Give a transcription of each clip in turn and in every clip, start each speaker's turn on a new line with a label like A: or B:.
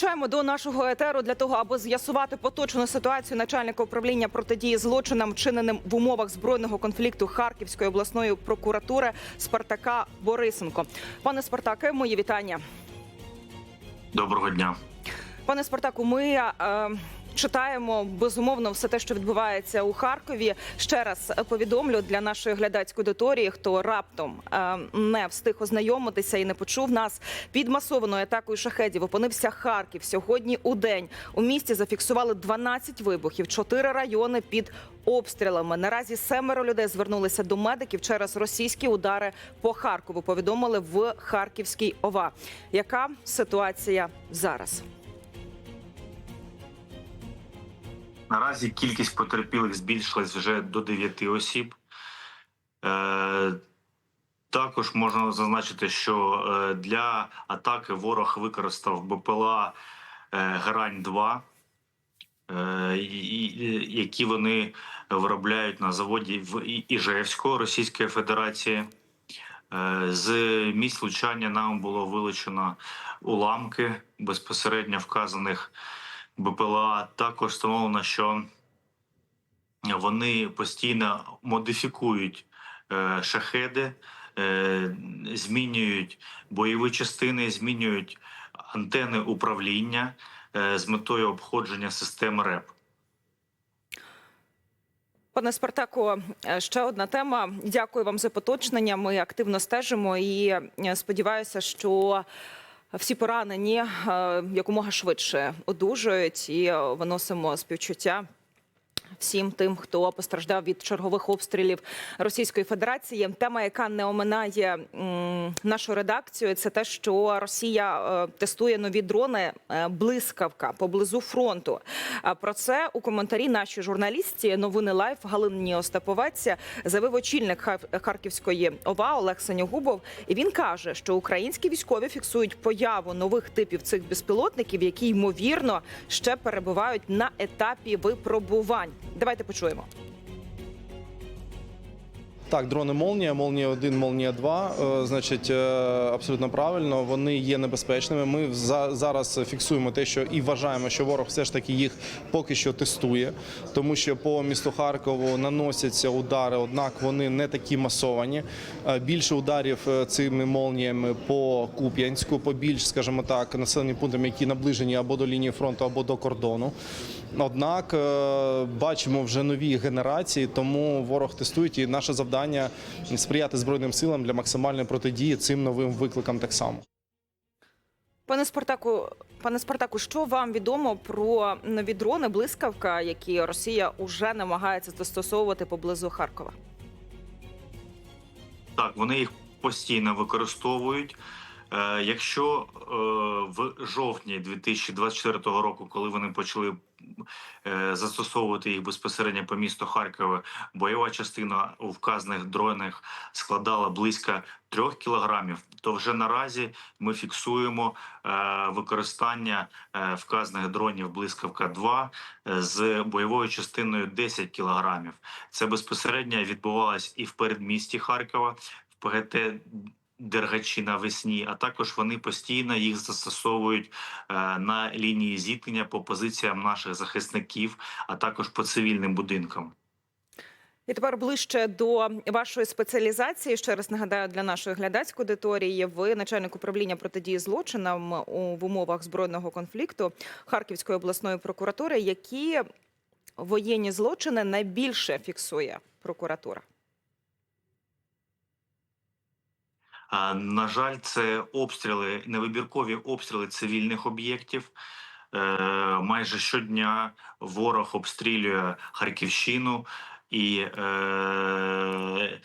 A: Долучаємо до нашого етеру для того, аби з'ясувати поточну ситуацію начальника управління протидії злочинам, вчиненим в умовах збройного конфлікту Харківської обласної прокуратури Спартака Борисенко. Пане Спартаке, мої вітання.
B: Доброго дня.
A: Пане Спартаку, ми е, читаємо безумовно все те, що відбувається у Харкові. Ще раз повідомлю для нашої глядацької аудиторії, хто раптом е, не встиг ознайомитися і не почув нас під масованою атакою шахедів. Опинився Харків сьогодні у день. У місті зафіксували 12 вибухів, 4 райони під обстрілами. Наразі семеро людей звернулися до медиків через російські удари по Харкову. Повідомили в Харківській ОВА. Яка ситуація зараз?
B: Наразі кількість потерпілих збільшилась вже до 9 осіб. Е, також можна зазначити, що е, для атаки ворог використав БПЛА е, Грань-2, і- і- які вони виробляють на заводі в Іжевську Російської Федерації. З місць влучання нам було вилучено уламки безпосередньо вказаних БПЛА. Також встановлено, що вони постійно модифікують е, шахеди, е, змінюють бойові частини, змінюють антени управління е, з метою обходження системи РЕП.
A: Пане Спартако, е, ще одна тема. Дякую вам за поточнення. Ми активно стежимо і сподіваюся, що всі поранені е, якомога швидше одужують і е, виносимо співчуття. Всім тим, хто постраждав від чергових обстрілів Російської Федерації, тема, яка не оминає нашу редакцію, це те, що Росія е, тестує нові дрони е, блискавка поблизу фронту. Про це у коментарі нашій журналістці новини Лайф Галині Остаповець заявив очільник Хар- Харківської ОВА Олег Санягубов. І він каже, що українські військові фіксують появу нових типів цих безпілотників, які ймовірно ще перебувають на етапі випробувань. Давайте почуємо.
C: Так, дрони Молнія, Молнія 1, Молнія 2, е, значить, е, абсолютно правильно. Вони є небезпечними. Ми за- зараз фіксуємо те, що і вважаємо, що ворог все ж таки їх поки що тестує, тому що по місту Харкову наносяться удари, однак вони не такі масовані. Е, Більше ударів цими молніями по Куп'янську, по більш, скажімо так, населеним пунктам, які наближені або до лінії фронту, або до кордону. Однак е, бачимо вже нові генерації, тому ворог тестує. І наше завдання сприяти збройним силам для максимальної протидії цим новим викликам так само.
A: Пане Спартаку, пане Спартаку, що вам відомо про нові дрони блискавка, які Росія уже намагається застосовувати поблизу Харкова?
B: Так, вони їх постійно використовують. Е, Якщо е, в жовтні 2024 року, коли вони почали застосовувати їх безпосередньо по місту Харкова, бойова частина у вказаних дронах складала близько 3 кілограмів, то вже наразі ми фіксуємо е, використання е, вказаних дронів блискавка 2 е, з бойовою частиною 10 кілограмів. Це безпосередньо відбувалось і в передмісті Харкова, ПГТ Дергачі навесні, а також вони постійно їх застосовують е, на лінії зіткнення по позиціям наших захисників, а також по цивільним будинкам.
A: І тепер ближче до вашої спеціалізації. Ще раз нагадаю для нашої глядацької аудиторії. Ви начальник управління протидії злочинам в умовах збройного конфлікту Харківської обласної прокуратури. Які воєнні злочини найбільше фіксує прокуратура?
B: А, На жаль, це обстріли, невибіркові обстріли цивільних об'єктів. Е, Майже щодня ворог обстрілює Харківщину і, е,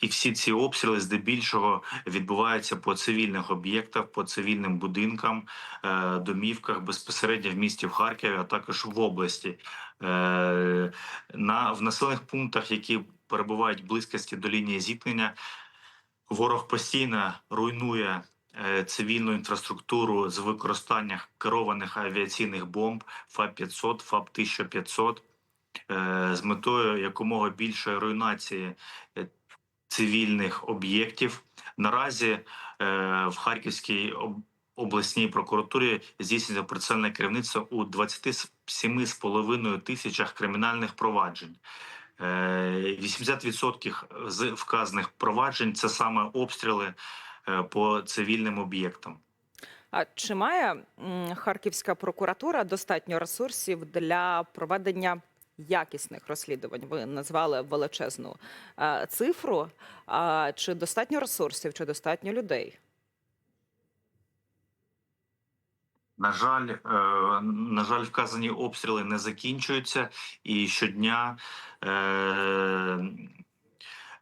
B: і всі ці обстріли здебільшого відбуваються по цивільних об'єктах, по цивільним будинкам, е, домівках безпосередньо в місті в Харкові, а також в області. На в населених пунктах, які перебувають в близькості до лінії зіткнення. Ворог постійно руйнує е, цивільну інфраструктуру з використанням керованих авіаційних бомб ФАП-500, ФАП-1500 е, з метою якомога більшої руйнації е, цивільних об'єктів. Наразі е, в Харківській обласній прокуратурі здійснюється процесуальне керівництво у 27,5 тисячах кримінальних проваджень. Е, 80% з вказаних проваджень це саме обстріли е, по цивільним об'єктам.
A: А чи має Харківська прокуратура достатньо ресурсів для проведення якісних розслідувань? Ви назвали величезну е, цифру. А чи достатньо ресурсів, чи достатньо людей?
B: На жаль, е, на жаль, вказані обстріли не закінчуються, і щодня е,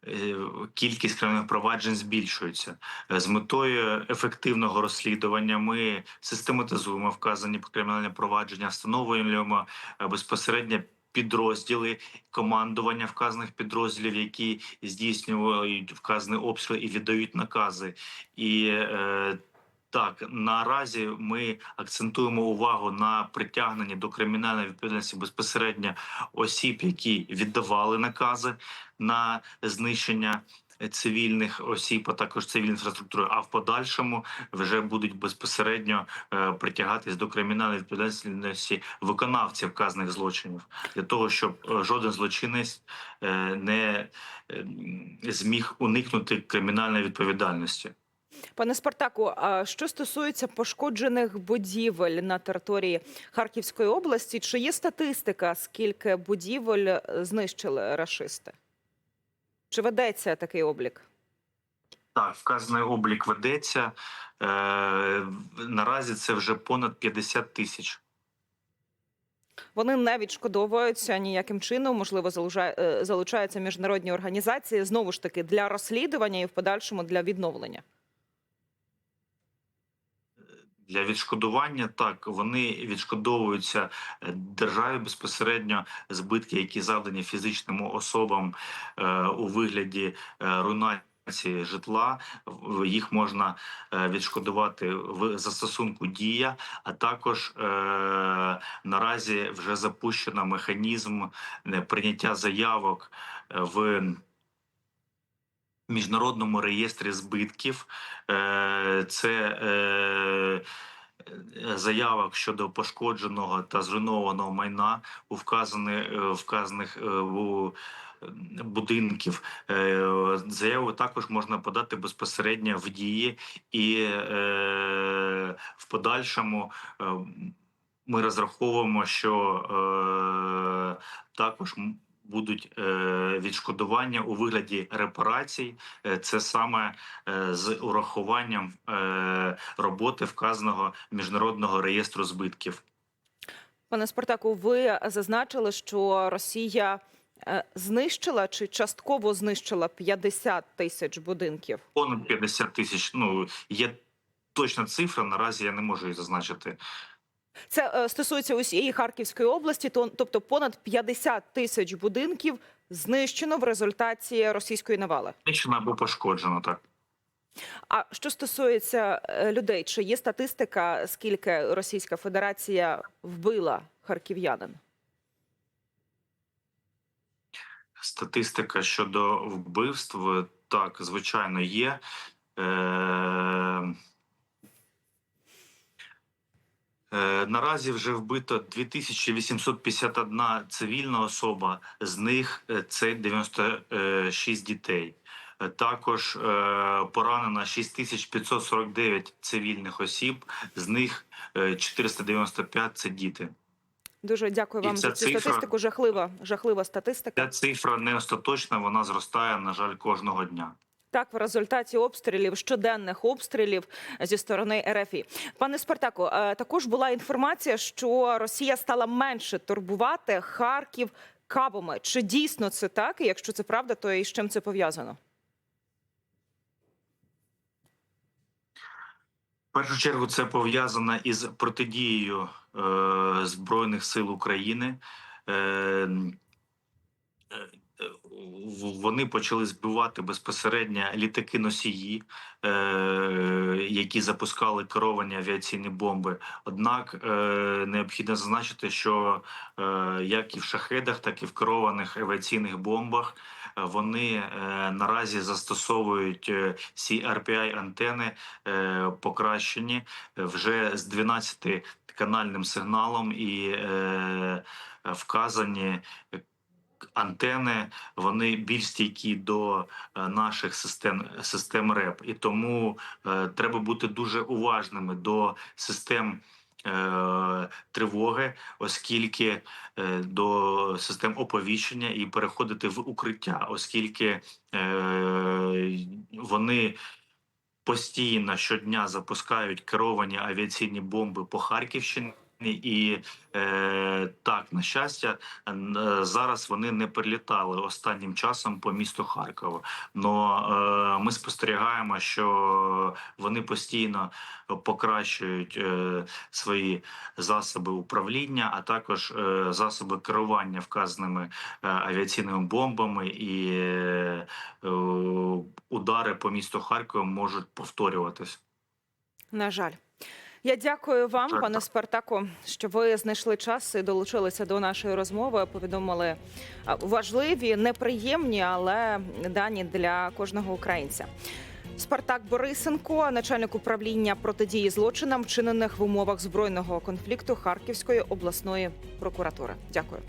B: е, кількість кримінальних проваджень збільшується. З метою ефективного розслідування ми систематизуємо вказані кримінальні провадження, встановлюємо безпосередньо. Підрозділи командування вказаних підрозділів, які здійснюють вказані обстріли і віддають накази, і е, так, наразі ми акцентуємо увагу на притягненні до кримінальної відповідальності безпосередньо осіб, які віддавали накази на знищення цивільних осіб, а також цивільної інфраструктури. А в подальшому вже будуть безпосередньо е, притягатись до кримінальної відповідальності виконавців вказаних злочинів для того, щоб е, жоден злочинець е, не зміг уникнути кримінальної відповідальності.
A: Пане Спартаку, а що стосується пошкоджених будівель на території Харківської області, чи є статистика, скільки будівель е, знищили рашисти? Чи ведеться такий облік?
B: Так, вказаний облік ведеться. Е, наразі це вже понад 50 тисяч.
A: Вони не відшкодовуються ніяким чином, можливо, е, залучаються міжнародні організації знову ж таки для розслідування і в подальшому для відновлення.
B: Для відшкодування так вони відшкодовуються е, державі безпосередньо збитки, які завдані фізичним особам е, у вигляді е, руйнації житла. Їх можна е, відшкодувати в застосунку дія, а також е, наразі вже запущено механізм е, прийняття заявок в міжнародному реєстрі збитків. Це заявок щодо пошкодженого та зруйнованого майна у вказаних, е, вказаних е, у е, будинків. Е, Заяву також можна подати безпосередньо в дії, і е, в подальшому е, ми розраховуємо, що е, також будуть е, відшкодування у вигляді репарацій. Е, Це саме е, з урахуванням роботи вказаного міжнародного реєстру збитків.
A: Пане Спартаку, ви зазначили, що Росія знищила чи частково знищила 50 тисяч будинків.
B: Понад 50 тисяч. Ну є точна цифра. Наразі я не можу її зазначити.
A: Це е, стосується усієї Харківської області, то тобто понад 50 тисяч будинків знищено в результаті російської навали.
B: Знищено або пошкоджено так.
A: А що стосується е, людей, чи є статистика, скільки Російська Федерація вбила харків'янин?
B: Статистика щодо вбивств так, звичайно, є. Е, е, Наразі вже вбито 2851 цивільна особа, з них е, це 96 дітей. Е, Також е, поранено 6549 цивільних осіб, з них е, 495 – це діти.
A: Дуже дякую вам за цю
B: цифра-
A: статистику. Жахлива, жахлива статистика.
B: Ця цифра не остаточна, вона зростає, на жаль, кожного дня.
A: Так, в результаті обстрілів, щоденних обстрілів зі сторони РФІ. Пане Спартаку, е, також була інформація, що Росія стала менше турбувати Харків кабами. Чи дійсно це так? І якщо це правда, то і з чим це пов'язано?
B: В першу чергу це пов'язано із протидією е, Збройних сил України. Е, е, вони почали збивати безпосередньо літаки носії, е, які запускали керовані авіаційні бомби. Однак е, необхідно зазначити, що е, як і в шахедах, так і в керованих авіаційних бомбах вони е, наразі застосовують е, ці RPI антени е, покращені е, вже з 12 канальним сигналом і е, вказані антени вони більш стійкі до е, наших систем систем РЕП, і тому е, треба бути дуже уважними до систем. е, Тривоги, оскільки до систем оповіщення і переходити в укриття, оскільки вони постійно щодня запускають керовані авіаційні бомби по Харківщині. І е, так, на щастя, е, зараз вони не прилітали останнім часом по місту Харкову. Но е, ми спостерігаємо, що вони постійно покращують е, свої засоби управління, а також е, засоби керування вказаними е, авіаційними бомбами, і е, е, удари по місту Харкову можуть повторюватись.
A: На жаль. Я дякую вам, пане
B: так.
A: Спартаку, що ви знайшли час і долучилися до нашої розмови. Повідомили важливі, неприємні, але дані для кожного українця. Спартак Борисенко, начальник управління протидії злочинам, вчинених в умовах збройного конфлікту Харківської обласної прокуратури. Дякую.